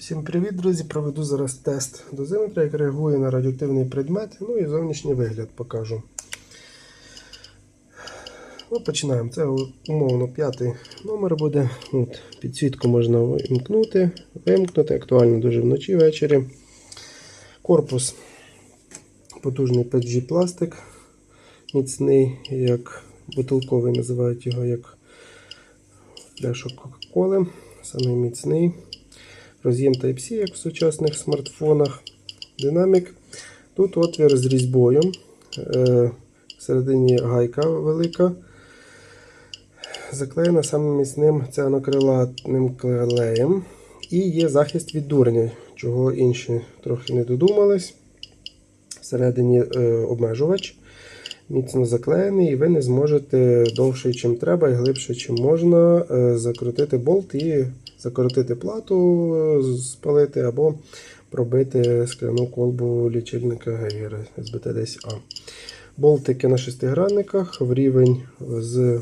Всім привіт, друзі! Проведу зараз тест дозиметра, як реагує на радіоактивний предмет. Ну і зовнішній вигляд покажу. Ну, Починаємо. Це умовно п'ятий номер буде. От, Підсвітку можна вимкнути, вимкнути, актуально дуже вночі ввечері. Корпус потужний 5G пластик, міцний, як бутилковий, називають його як пляшок Кока-Коли. Самий міцний. Роз'єм Type-C, як в сучасних смартфонах. Динамік. Тут отвір з різьбою. Е, Всередині гайка велика. Заклеєна самим міцним цианокрилатним клеєм. І є захист від дурня, чого інші трохи не додумались. Всередині е, обмежувач. Міцно заклеєний, і ви не зможете довше, чим треба, і глибше, чим можна, е, закрутити болт і закоротити плату, е, спалити або пробити скляну колбу лічильника Гейгера СБТ-10А. Болтики на шестигранниках в рівень з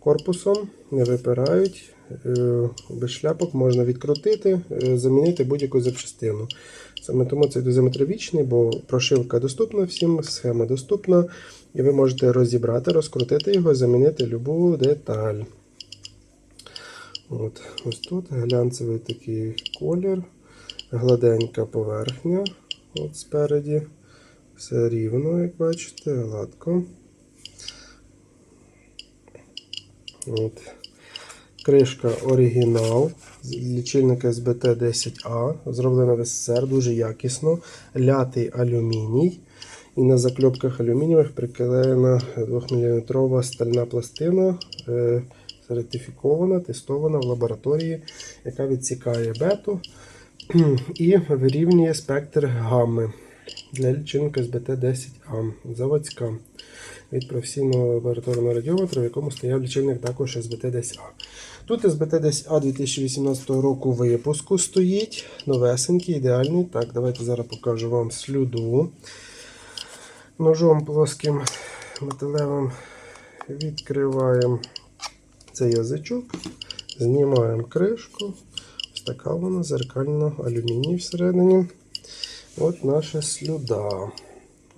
корпусом, не випирають. Е, Без шляпок можна відкрутити, замінити будь-яку запчастину. Саме тому цей дозиметр вічний, бо прошивка доступна всім, схема доступна, і ви можете розібрати, розкрутити його, замінити будь-яку деталь. От, Ось тут глянцевий такий колір, гладенька поверхня от спереді. Все рівно, як бачите, гладко. От. Кришка оригінал з лічильника SBT-10A, зроблена в СССР, дуже якісно. Лятий алюміній. І на закльопках алюмінієвих приклеєна 2-мм стальна пластина, е, сертифікована, тестована в лабораторії, яка відсікає бету і вирівнює спектр гамми для лічильника SBT-10A заводська від професійного лабораторного радіометра, в якому стояв лічильник також SBT-10A. Тут SBT-10A 2018 року випуску стоїть. Новесенький, ідеальний. Так, давайте зараз покажу вам слюду. Ножом плоским металевим відкриваємо цей язичок, знімаємо кришку. Ось така вона зеркально алюміній всередині. От наша слюда.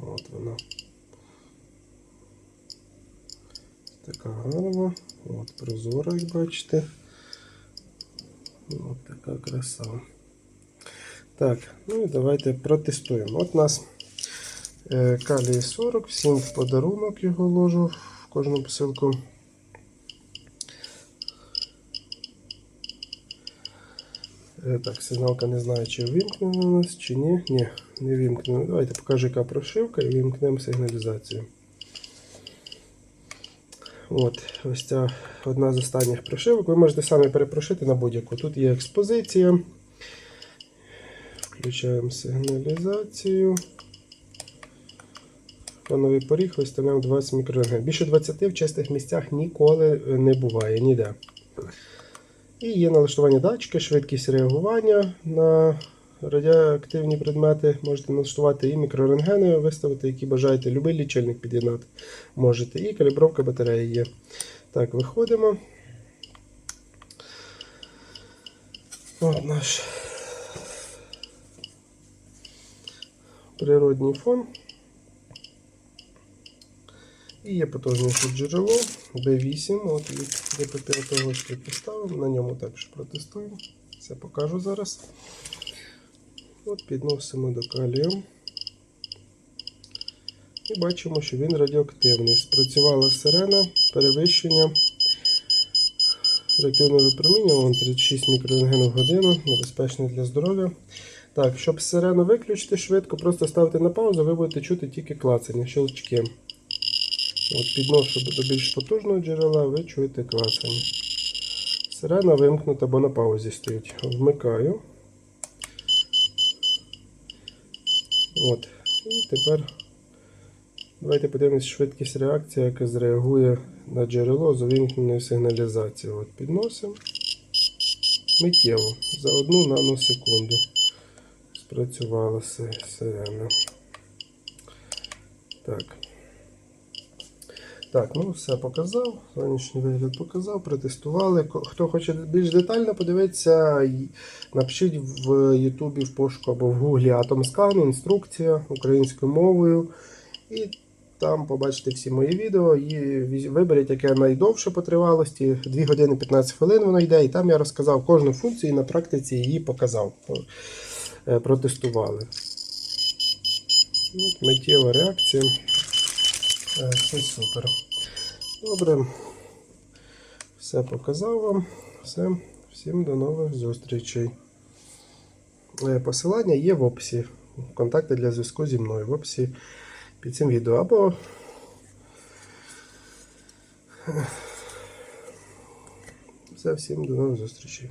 От вона. Така гарна. От прозора, як бачите. От така краса. Так, ну і давайте протестуємо. От у нас е, калій 40, всім в подарунок його ложу в кожну посилку. Е, Так, сигналка не знаю, чи вимкнена у нас, чи ні. Ні, не вимкнена. Давайте покажу, яка прошивка і вимкнемо сигналізацію. От, ось ця одна з останніх прошивок. Ви можете самі перепрошити на будь-яку. Тут є експозиція. Включаємо сигналізацію. Фоновий поріг виставляємо 20 мікрорентген. Більше 20 в чистих місцях ніколи не буває, ніде. І є налаштування датчика, швидкість реагування на радіоактивні предмети. Можете налаштувати і мікрорентгени, виставити, які бажаєте. Любий лічильник під'єднати можете. І калібровка батареї є. Так, виходимо. От наш природній фон. І є потужніше джерело B8, от від ДП5 того на ньому також протестуємо. Це покажу зараз. От Підносимо до калію. І бачимо, що він радіоактивний. Спрацювала сирена, перевищення реактивного випромінювання 36 мікрорентген в годину, небезпечне для здоров'я. Так, щоб сирену виключити швидко, просто ставте на паузу, ви будете чути тільки клацання, щелчки. От Підношу до більш потужного джерела, ви чуєте клацання. Сирена вимкнута, бо на паузі стоїть. Вмикаю. От. І тепер давайте подивимось швидкість реакції, яка зреагує на джерело з увімкненою сигналізацією. От Підносимо миттєво за одну наносекунду. Спрацювала сирена. Так. Так, ну все показав. Зовнішній вигляд показав, протестували. Хто хоче більш детально подивитися, напишіть в Ютубі в пошуку або в Гуглі Атомскан, інструкція українською мовою. І там побачите всі мої відео. І виберіть, яке найдовше по тривалості. 2 години 15 хвилин воно йде. І там я розказав кожну функцію і на практиці її показав. Е, Протестували. От, Миттєва реакція. Е, Все супер. Добре. Все показав вам. Все. Всім до нових зустрічей. Е, Посилання є в описі. Контакти для зв'язку зі мною в описі під цим відео. Або все, всім до нових зустрічей.